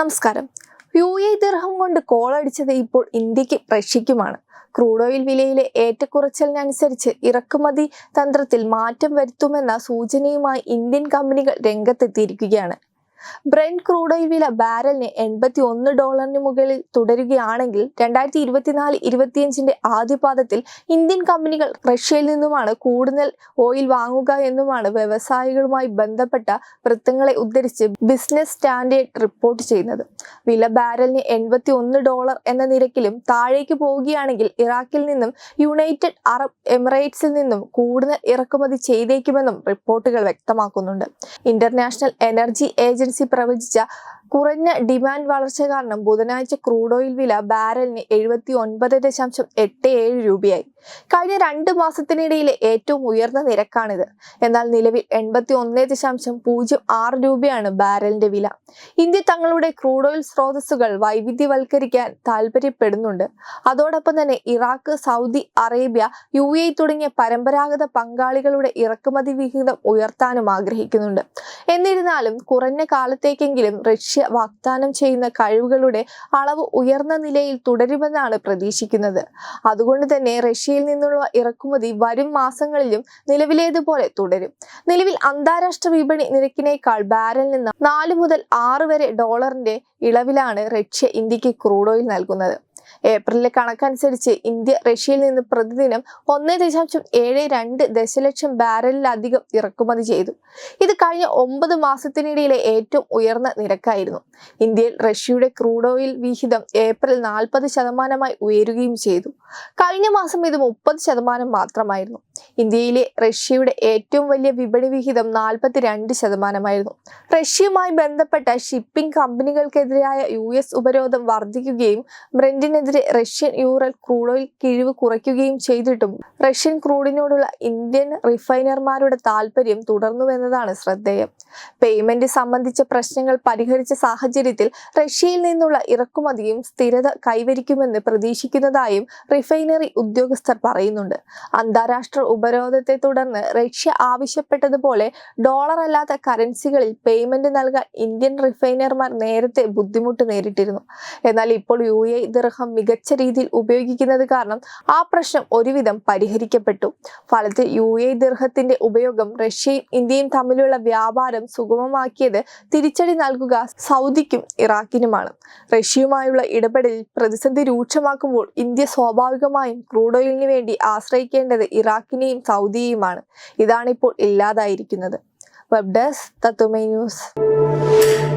നമസ്കാരം. U A ദീർഘം കൊണ്ട് കോളടിച്ചത് ഇപ്പോൾ ഇന്ത്യക്കും റഷ്യക്കുമാണ് ക്രൂഡ് ഓയിൽ വിലയിലെ ഏറ്റക്കുറച്ചിലിനനുസരിച്ച് ഇറക്കുമതി തന്ത്രത്തിൽ മാറ്റം വരുത്തുമെന്ന സൂചനയുമായി ഇന്ത്യൻ കമ്പനികൾ രംഗത്തെത്തിയിരിക്കുകയാണ്. ബ്രെൻഡ് ക്രൂഡ് ഓയിൽ വില ബാരലിന് എൺപത്തി ഒന്ന് ഡോളറിന് മുകളിൽ തുടരുകയാണെങ്കിൽ രണ്ടായിരത്തി ഇരുപത്തിനാല് ഇരുപത്തിയഞ്ചിന്റെ ആദ്യപാദത്തിൽ ഇന്ത്യൻ കമ്പനികൾ റഷ്യയിൽ നിന്നുമാണ് കൂടുതൽ ഓയിൽ വാങ്ങുക എന്നുമാണ് വ്യവസായികളുമായി ബന്ധപ്പെട്ട വൃത്തങ്ങളെ ഉദ്ധരിച്ച് ബിസിനസ് സ്റ്റാൻഡേർഡ് റിപ്പോർട്ട് ചെയ്യുന്നത്. വില ബാരലിന് എൺപത്തി ഒന്ന് ഡോളർ എന്ന നിരക്കിലും താഴേക്ക് പോവുകയാണെങ്കിൽ ഇറാഖിൽ നിന്നും യുണൈറ്റഡ് അറബ് എമിറേറ്റ്സിൽ നിന്നും കൂടുതൽ ഇറക്കുമതി ചെയ്തേക്കുമെന്നും റിപ്പോർട്ടുകൾ വ്യക്തമാക്കുന്നുണ്ട്. ഇന്റർനാഷണൽ എനർജി ഏജൻസി പ്രവചിച്ച കുറഞ്ഞ ഡിമാൻഡ് വളർച്ച കാരണം ബുധനാഴ്ച ക്രൂഡ് ഓയിൽ വില ബാരലിന് എഴുപത്തി ഒൻപത് ദശാംശം എട്ട് ഏഴ് രൂപയായി. കഴിഞ്ഞ രണ്ട് മാസത്തിനിടയിലെ ഏറ്റവും ഉയർന്ന നിരക്കാണിത്. എന്നാൽ നിലവിൽ എൺപത്തി ഒന്ന് ദശാംശം പൂജ്യം ആറ് രൂപയാണ് ബാരലിന്റെ വില. ഇന്ത്യ തങ്ങളുടെ ക്രൂഡ് ഓയിൽ സ്രോതസ്സുകൾ വൈവിധ്യവൽക്കരിക്കാൻ താല്പര്യപ്പെടുന്നുണ്ട് അതോടൊപ്പം തന്നെ Iraq Saudi Arabia U A തുടങ്ങിയ പരമ്പരാഗത പങ്കാളികളുടെ ഇറക്കുമതി വിഹിതം ഉയർത്താനും ആഗ്രഹിക്കുന്നുണ്ട്. എന്നിരുന്നാലും കുറഞ്ഞ കാലത്തേക്കെങ്കിലും റഷ്യ വാഗ്ദാനം ചെയ്യുന്ന കഴിവുകളുടെ അളവ് ഉയർന്ന നിലയിൽ തുടരുമെന്നാണ് പ്രതീക്ഷിക്കുന്നത്. അതുകൊണ്ട് തന്നെ റഷ്യയിൽ നിന്നുള്ള ഇറക്കുമതി വരും മാസങ്ങളിലും നിലവിലേതുപോലെ തുടരും. നിലവിൽ അന്താരാഷ്ട്ര വിപണി നിരക്കിനേക്കാൾ ബാരലിൽ നിന്ന് നാല് മുതൽ ആറ് വരെ ഡോളറിന്റെ ഇളവിലാണ് റഷ്യ ഇന്ത്യയ്ക്ക് ക്രൂഡ് ഓയിൽ നൽകുന്നത്. ഏപ്രിലിലെ കണക്കനുസരിച്ച് ഇന്ത്യ റഷ്യയിൽ നിന്ന് പ്രതിദിനം ഒന്ന് ദശാംശം ഏഴ് രണ്ട് ദശലക്ഷം ബാരലിലധികം ഇറക്കുമതി ചെയ്തു. ഇത് കഴിഞ്ഞ ഒമ്പത് മാസത്തിനിടയിലെ ഏറ്റവും ഉയർന്ന നിരക്കായിരുന്നു. ഇന്ത്യയിൽ റഷ്യയുടെ ക്രൂഡ് ഓയിൽ വിഹിതം ഏപ്രിൽ നാൽപ്പത് ശതമാനമായി ഉയരുകയും ചെയ്തു. കഴിഞ്ഞ മാസം ഇത് മുപ്പത് ശതമാനം മാത്രമായിരുന്നു. ഇന്ത്യയിലെ റഷ്യയുടെ ഏറ്റവും വലിയ വിപണി വിഹിതം നാൽപ്പത്തിരണ്ട് ശതമാനമായിരുന്നു. റഷ്യയുമായി ബന്ധപ്പെട്ട ഷിപ്പിംഗ് കമ്പനികൾക്കെതിരായ യു എസ് ഉപരോധം വർദ്ധിക്കുകയും ബ്രെൻഡിനെതിരെ റഷ്യൻ യൂറൽ ക്രൂഡ് ഓയിൽ കിഴിവ് കുറയ്ക്കുകയും ചെയ്തിട്ടും റഷ്യൻ ക്രൂഡിനോടുള്ള ഇന്ത്യൻ റിഫൈനർമാരുടെ താല്പര്യം തുടർന്നുവെന്നതാണ് ശ്രദ്ധേയം. പേയ്മെന്റ് സംബന്ധിച്ച പ്രശ്നങ്ങൾ പരിഹരിച്ച സാഹചര്യത്തിൽ റഷ്യയിൽ നിന്നുള്ള ഇറക്കുമതിയും സ്ഥിരത കൈവരിക്കുമെന്ന് പ്രതീക്ഷിക്കുന്നതായും റിഫൈനറി ഉദ്യോഗസ്ഥർ പറയുന്നുണ്ട്. അന്താരാഷ്ട്ര ഉപരോധത്തെ തുടർന്ന് റഷ്യ ആവശ്യപ്പെട്ടതുപോലെ ഡോളർ അല്ലാത്ത കറൻസികളിൽ പേയ്മെന്റ് നൽകാൻ ഇന്ത്യൻ റിഫൈനർമാർ നേരത്തെ ബുദ്ധിമുട്ട് നേരിട്ടിരുന്നു. എന്നാൽ ഇപ്പോൾ യു എ ദിർഹം മികച്ച രീതിയിൽ ഉപയോഗിക്കുന്നത് കാരണം ആ പ്രശ്നം ഒരുവിധം പരിഹരിക്കപ്പെട്ടു. ഫലത്തിൽ യു എ ദീർഘത്തിന്റെ ഉപയോഗം റഷ്യയും ഇന്ത്യയും തമ്മിലുള്ള വ്യാപാരം സുഗമമാക്കിയത് തിരിച്ചടി നൽകുക സൗദിക്കും ഇറാഖിനുമാണ്. റഷ്യയുമായുള്ള ഇടപെടലിൽ പ്രതിസന്ധി രൂക്ഷമാക്കുമ്പോൾ ഇന്ത്യ സ്വാഭാവികമായും ക്രൂഡ് ഓയിലിന് വേണ്ടി ആശ്രയിക്കേണ്ടത് ഇറാഖിനെയും സൗദിയെയുമാണ്. ഇതാണിപ്പോൾ ഇല്ലാതായിരിക്കുന്നത്. വെബ് ഡെസ്ക് തത്തുമൈ ന്യൂസ്.